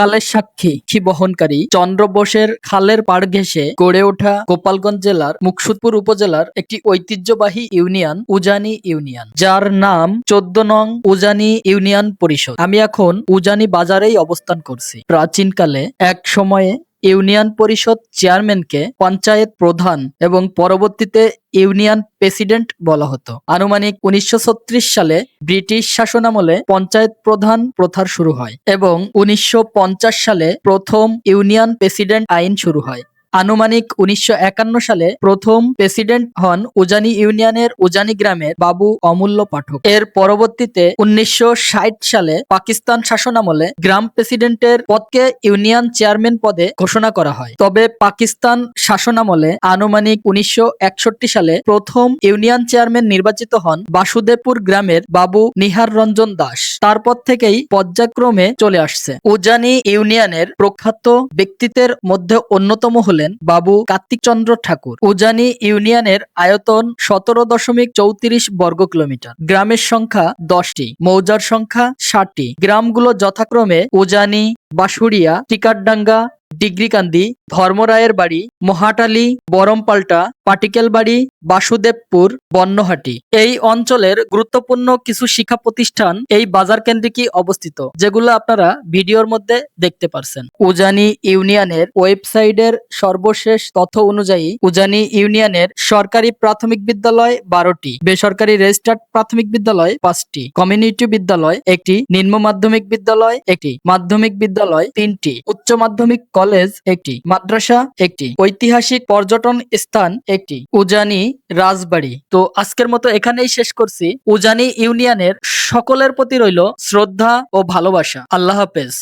কালের সাক্ষী কি বহনকারী চন্দ্র বোসের খালের পাড় ঘেঁষে গড়ে ওঠা গোপালগঞ্জ জেলার মুকসুদপুর উপজেলার একটি ঐতিহ্যবাহী ইউনিয়ন, উজানি ইউনিয়ন। যার নাম চোদ্দ নং উজানি ইউনিয়ন পরিষদ। আমি এখন উজানি বাজারেই অবস্থান করছি। প্রাচীনকালে এক সময়ে ইউনিয়ন পরিষদ চেয়ারম্যানকে পঞ্চায়েত প্রধান এবং পরবর্তীতে ইউনিয়ন প্রেসিডেন্ট বলা হতো। আনুমানিক উনিশশো ছত্রিশ সালে ব্রিটিশ শাসনামলে পঞ্চায়েত প্রধান প্রথার শুরু হয় এবং উনিশশো পঞ্চাশ সালে প্রথম ইউনিয়ন প্রেসিডেন্ট আইন শুরু হয়। আনুমানিক উনিশশো একান্ন সালে প্রথম প্রেসিডেন্ট হন উজানি ইউনিয়নের উজানি গ্রামের বাবু অমূল্য পাঠক। এর পরবর্তীতে উনিশশো ষাট সালে পাকিস্তান শাসনামলে গ্রাম প্রেসিডেন্টের পদকে ইউনিয়ন চেয়ারম্যান পদে ঘোষণা করা হয়। তবে পাকিস্তান শাসনামলে আনুমানিক উনিশশো একষট্টি সালে প্রথম ইউনিয়ন চেয়ারম্যান নির্বাচিত হন বাসুদেবপুর গ্রামের বাবু নিহার রঞ্জন দাস। তারপর থেকেই পর্যায়ক্রমে চলে আসছে। উজানি ইউনিয়নের প্রখ্যাত ব্যক্তিত্বের মধ্যে অন্যতম হলেন বাবু কার্তিক চন্দ্র ঠাকুর, উজানি ইউনিয়নের আয়তন সতেরো দশমিক চৌত্রিশ বর্গ কিলোমিটার। গ্রামের সংখ্যা দশটি, মৌজার সংখ্যা ষাটটি। গ্রামগুলো যথাক্রমে উজানি বাসুরিয়া টিকারডাঙ্গা ডিগ্রিকান্দি, ধর্মরায়ের বাড়ি, মহাটালি, বরমপাল্টা পাটিকেল বাড়ি বাসুদেবপুর, বন্যহাটি। এই অঞ্চলের গুরুত্বপূর্ণ কিছু শিক্ষা প্রতিষ্ঠান এই বাজার কেন্দ্রিকই অবস্থিত, যেগুলো আপনারা ভিডিওর মধ্যে দেখতে পারছেন। উজানি ইউনিয়নের ওয়েবসাইটের সর্বশেষ তথ্য অনুযায়ী, উজানি ইউনিয়নের সরকারি প্রাথমিক বিদ্যালয় বারোটি, বেসরকারি রেজিস্টার্ড প্রাথমিক বিদ্যালয় পাঁচটি, কমিউনিটি বিদ্যালয় একটি, নিম্ন মাধ্যমিক বিদ্যালয় একটি, মাধ্যমিক বিদ্যালয় তিনটি, উচ্চ মাধ্যমিক কলেজ একটি, মাদ্রাসা একটি, ঐতিহাসিক পর্যটন স্থান একটি, উজানি রাজবাড়ি। তো আজকের মতো এখানেই শেষ করছি। উজানি ইউনিয়নের সকলের প্রতি রইল শ্রদ্ধা ও ভালোবাসা। আল্লাহ হাফেজ।